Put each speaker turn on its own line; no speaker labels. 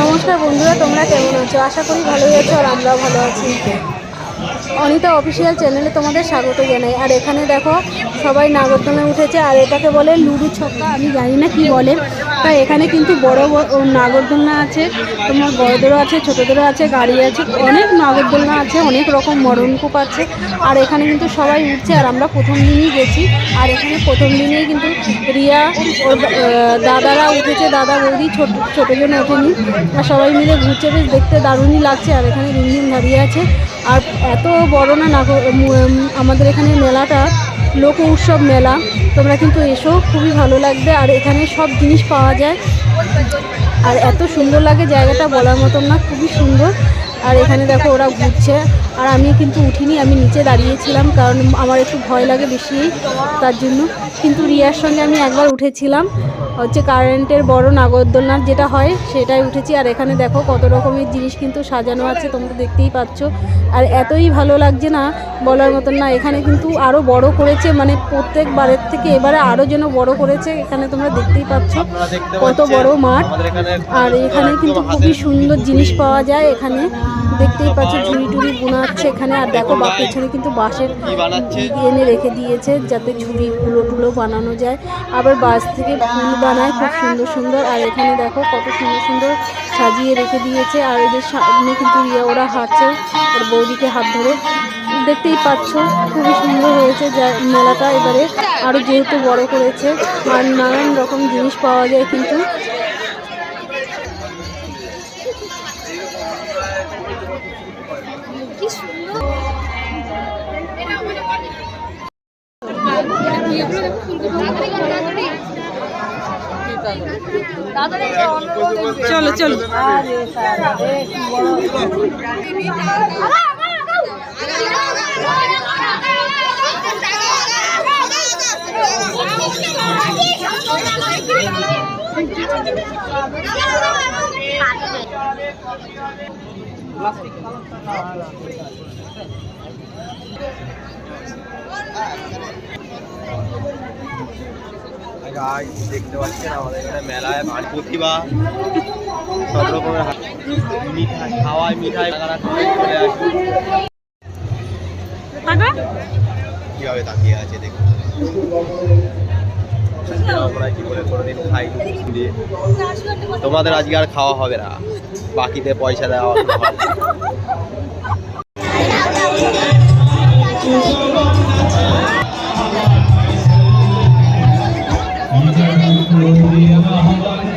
নমস্কার বন্ধুরা, তোমরা কেমন আছো? আশা করি ভালোই আছো আর আমরাও ভালো আছি। অনিতা অফিসিয়াল চ্যানেলে তোমাদের স্বাগত জানাই। আর এখানে দেখো, সবাই নাগরদমে উঠেছে, আর এটাকে বলে লুডু ছক্কা, আমি জানি না কি বলে। তাই এখানে কিন্তু বড় নাগরদোলনা আছে, তোমার বড়দেরও আছে, ছোটোদেরও আছে, গাড়ি আছে, অনেক নাগরদোলনা আছে, অনেক রকম মরণকূপ আছে। আর এখানে কিন্তু সবাই উঠছে, আর আমরা প্রথম দিনই গেছি। আর এখানে প্রথম দিনেই কিন্তু রিয়া ওর দাদারা উঠেছে, দাদা, বৌদি, ছোট, ছোটোজন ওঠেনি। আর সবাই মিলে ঘুরছে, বেশ দেখতে দারুণই লাগছে। আর এখানে রিমঝিম দাঁড়িয়ে আছে। আর এত বড় না নাগর আমাদের এখানে মেলাটা লোক উৎসব মেলা। তোমরা কিন্তু এসো, খুবই ভালো লাগবে। আর এখানে সব জিনিস পাওয়া যায়। আর এত সুন্দর লাগে জায়গাটা বলার মতন না, খুবই সুন্দর। আর এখানে দেখো ওরা ঘুরছে। আর আমি কিন্তু উঠিনি, আমি নিচে দাঁড়িয়েছিলাম কারণ আমার একটু ভয় লাগে বেশি, তার জন্য। কিন্তু রিয়ার সঙ্গে আমি একবার উঠেছিলাম। হচ্ছে কারেন্টের বড় নাগরদোলনার যেটা হয় সেটাই উঠেছি। আর এখানে দেখো কত রকমের জিনিস কিন্তু সাজানো আছে তোমরা দেখতেই পাচ্ছ। আর এতই ভালো লাগছে না বলার মতন না এখানে কিন্তু আরও বড় করেছে মানে প্রত্যেকবারের থেকে এবারে আরও যেন বড় করেছে এখানে তোমরা দেখতেই পাচ্ছ কত বড় মাঠ। আর এখানে কিন্তু খুবই সুন্দর জিনিস পাওয়া যায় এখানে। দেখতেই পাচ্ছ ঝুড়ি টুড়ি বোনাচ্ছে এখানে। আর দেখো বা পেছনে কিন্তু বাঁশের এনে রেখে দিয়েছে যাতে ঝুড়ি কুলো টুলো বানানো যায়। আবার বাস থেকে ফুল বানায়, খুব সুন্দর সুন্দর। আর এখানে দেখো কত সুন্দর সুন্দর সাজিয়ে রেখে দিয়েছে। আর এদের সামনে কিন্তু রিয়া, ওরা হাঁটছে। আর বৌদিকে হাত ধরে দেখতেই পাচ্ছ, খুবই সুন্দর হয়েছে যা মেলাটা এবারে। আরও যেহেতু বড় করেছে, আর নানান রকম জিনিস পাওয়া যায় কিন্তু। চলো চলো।
গাছ দেখতে পাচ্ছেন আমাদের এখানে মেলায় আর প্রতিভা সব রকমের মিঠাই খাওয়ায় মিঠাই চলে কীভাবে তাকিয়ে আছে দেখুন। আমরা কি কোনোদিন খাই দিয়ে তোমাদের আজকে আর খাওয়া হবে না। বাকিতে পয়সা দেওয়া হবে